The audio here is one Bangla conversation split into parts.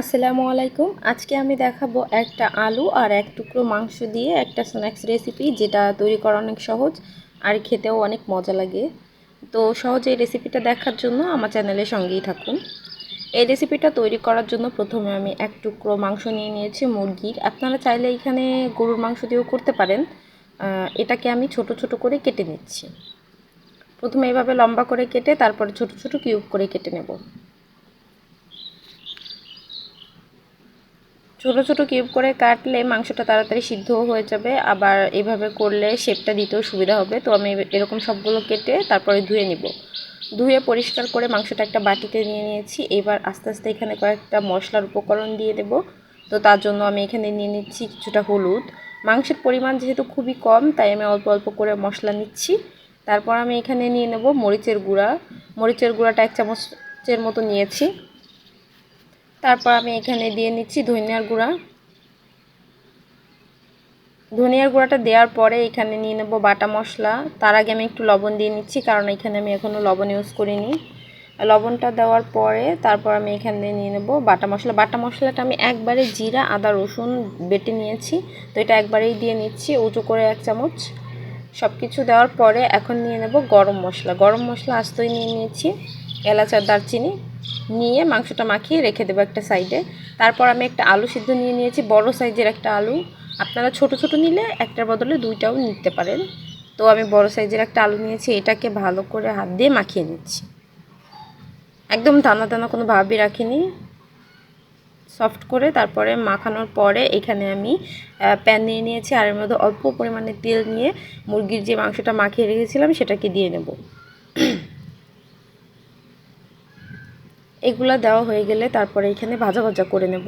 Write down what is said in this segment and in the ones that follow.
আসসালামু আলাইকুম। আজকে আমি দেখাবো একটা আলু আর এক টুকরো মাংস দিয়ে একটা স্ন্যাক্স রেসিপি যেটা তৈরি করা অনেক সহজ আর খেতেও অনেক মজা লাগে। তো সহজে এই রেসিপিটা দেখার জন্য আমার চ্যানেলের সঙ্গেই থাকুন। এই রেসিপিটা তৈরি করার জন্য প্রথমে আমি এক টুকরো মাংস নিয়ে নিয়েছি মুরগির। আপনারা চাইলে এখানে গরুর মাংস দিয়েও করতে পারেন। এটাকে আমি ছোট ছোট করে কেটে নিচ্ছি। প্রথমে এভাবে লম্বা করে কেটে তারপরে ছোট ছোট কিউব করে কেটে নেব। ছোট ছোটো কিউব করে কাটলে মাংসটা তাড়াতাড়ি সিদ্ধও হয়ে যাবে, আবার এভাবে করলে শেপটা দিতেও সুবিধা হবে। তো আমি এরকম সবগুলো কেটে তারপরে ধুয়ে নিব। ধুয়ে পরিষ্কার করে মাংসটা একটা বাটিতে নিয়ে নিয়েছি। এবার আস্তে আস্তে এখানে কয়েকটা মশলার উপকরণ দিয়ে দেব। তো তার জন্য আমি এখানে নিয়ে নিচ্ছি কিছুটা হলুদ। মাংসের পরিমাণ যেহেতু খুবই কম, তাই আমি অল্প অল্প করে মশলা নিচ্ছি। তারপর আমি এখানে নিয়ে নেব মরিচের গুঁড়া। মরিচের গুঁড়াটা এক চামচের মতো নিয়েছি। তারপর আমি এখানে দিয়ে নিচ্ছি ধনিয়ার গুঁড়া। ধনিয়ার গুঁড়াটা দেওয়ার পরে এখানে নিয়ে নেব বাটা মশলা। তার আগে আমি একটু লবণ দিয়ে নিচ্ছি, কারণ এখানে আমি এখনও লবণ ইউজ করিনি। লবণটা দেওয়ার পরে তারপর আমি এখানে নিয়ে নেব বাটা মশলা। বাটা মশলাটা আমি একবারে জিরা, আদা, রসুন বেটে নিয়েছি। তো এটা একবারেই দিয়ে নিচ্ছি, উঁচু করে এক চামচ। সব কিছু দেওয়ার পরে এখন নিয়ে নেব গরম মশলা। গরম মশলা আস্তই নিয়ে নিয়েছি, এলাচ আর দারচিনি। নিয়ে মাংসটা মাখিয়ে রেখে দেবো একটা সাইডে। তারপর আমি একটা আলু সিদ্ধ নিয়ে নিয়েছি, বড় সাইজের একটা আলু। আপনারা ছোট ছোট নিলে একটার বদলে দুইটাও নিতে পারেন। তো আমি বড় সাইজের একটা আলু নিয়েছি, এটাকে ভালো করে হাত দিয়ে মাখিয়ে নিচ্ছি। একদম দানা দানা কোনো ভাবই রাখিনি। সফট করে তারপরে মাখানোর পরে এখানে আমি প্যান নিয়ে নিয়েছি আর এর মধ্যে অল্প পরিমাণে তেল নিয়ে মুরগির যে মাংসটা মাখিয়ে রেখেছিলাম সেটাকে দিয়ে নেব। এগুলো দেওয়া হয়ে গেলে তারপরে এখানে ভাজা ভাজা করে নেব।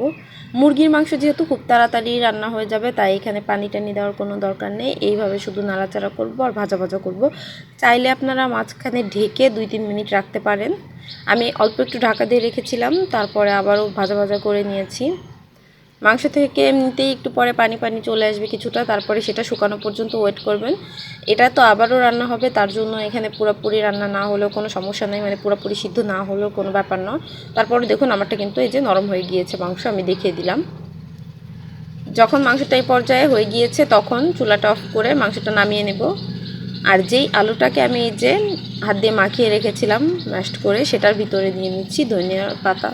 মুরগির মাংস যেহেতু খুব তাড়াতাড়ি রান্না হয়ে যাবে, তাই এখানে পানি টানি দেওয়ার কোনো দরকার নেই। এইভাবে শুধু নাড়াচাড়া করব আর ভাজা ভাজা করব। চাইলে আপনারা মাঝখানে ঢেকে দুই তিন মিনিট রাখতে পারেন। আমি অল্প একটু ঢাকা দিয়ে রেখেছিলাম, তারপরে আবারও ভাজা ভাজা করে নিয়েছি। মাংস থেকে এমনিতেই একটু পরে পানি পানি চলে আসবে কিছুটা? তারপরে সেটা শুকানো পর্যন্ত ওয়েট করবেন। এটা তো আবারও রান্না হবে, তার জন্য এখানে পুরোপুরি রান্না না হলেও কোনো সমস্যা নেই মানে পুরোপুরি সিদ্ধ না হলেও কোনো ব্যাপার না তারপরে দেখুন, আমারটা কিন্তু এই যে নরম হয়ে গিয়েছে, মাংস আমি দেখিয়ে দিলাম। যখন মাংসটা এই পর্যায়ে হয়ে গিয়েছে, তখন চুলাটা অফ করে মাংসটা নামিয়ে নেব। আর যেই আলুটাকে আমি এই যে হাত দিয়ে মাখিয়ে রেখেছিলাম ম্যাশড করে, সেটার ভিতরে দিয়ে নিচ্ছি ধনিয়া পাতা।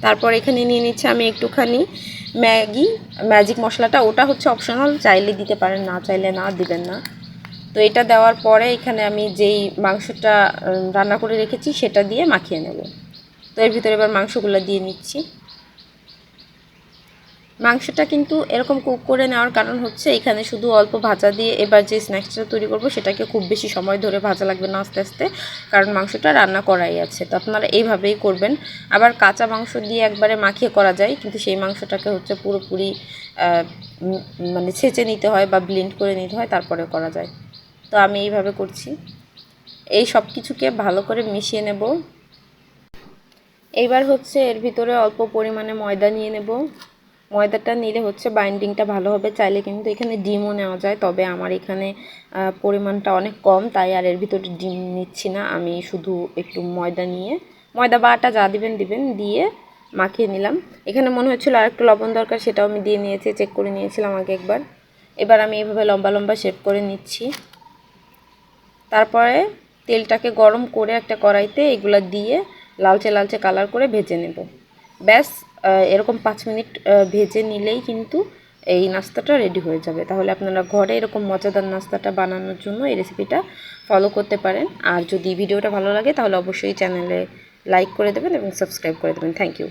তারপর এখানে নিয়ে নিচ্ছে আমি একটুখানি ম্যাগি, ম্যাজিক মশলাটা, ওটা হচ্ছে অপশনাল, চাইলে দিতে পারেন, না চাইলে না দিবেন না। তো এটা দেওয়ার পরে এখানে আমি যেই মাংসটা রান্না করে রেখেছি, সেটা দিয়ে মাখিয়ে নেব। তো এর ভিতরে এবার মাংসগুলো দিয়ে নিচ্ছি। মাংসটা কিন্তু এরকম কুক করে নেওয়ার কারণ হচ্ছে এখানে শুধু অল্প ভাজা দিয়ে এবার যে স্ন্যাক্সটা তৈরি করব সেটাকে খুব বেশি সময় ধরে ভাজা লাগবে না আস্তে আস্তে, কারণ মাংসটা রান্না করাই আছে। তো আপনারা এইভাবেই করবেন। আবার কাঁচা মাংস দিয়ে একবারে মাখিয়ে করা যায়, কিন্তু সেই মাংসটাকে হচ্ছে পুরোপুরি মানে ছেঁচে নিতে হয় বা ব্লেন্ড করে নিতে হয়, তারপরে করা যায়। তো আমি এইভাবে করছি। এই সব কিছুকে ভালো করে মিশিয়ে নেব। এইবার হচ্ছে এর ভিতরে অল্প পরিমাণে ময়দা নিয়ে নেব। ময়দাটা নিলে হচ্ছে বাইন্ডিংটা ভালো হবে। চাইলে কিন্তু এখানে ডিমও নেওয়া যায়, তবে আমার এখানে পরিমাণটা অনেক কম, তাই আর এর ভিতরে ডিম নিচ্ছি না। আমি শুধু একটু ময়দা নিয়ে, ময়দা বা আটা যা দিবেন দিবেন, দিয়ে মাখিয়ে নিলাম। এখানে মনে হচ্ছিল আর একটু লবণ দরকার, সেটাও আমি দিয়ে নিয়েছি চেক করে নিয়েছিলাম আগে একবার। এবার আমি এভাবে লম্বা লম্বা শেপ করে নিচ্ছি। তারপরে তেলটাকে গরম করে একটা কড়াইতে এগুলো দিয়ে লালচে লালচে কালার করে ভেজে নেব। ব্যাস এরকম পাঁচ মিনিট ভেজে নিলেই কিন্তু এই নাস্তাটা রেডি হয়ে যাবে। তাহলে আপনারা ঘরে এরকম মজাদার নাস্তাটা বানানোর জন্য এই রেসিপিটা ফলো করতে পারেন। আর যদি ভিডিওটা ভালো লাগে, তাহলে অবশ্যই চ্যানেলে লাইক করে দেবেন এবং সাবস্ক্রাইব করে দেবেন। Thank you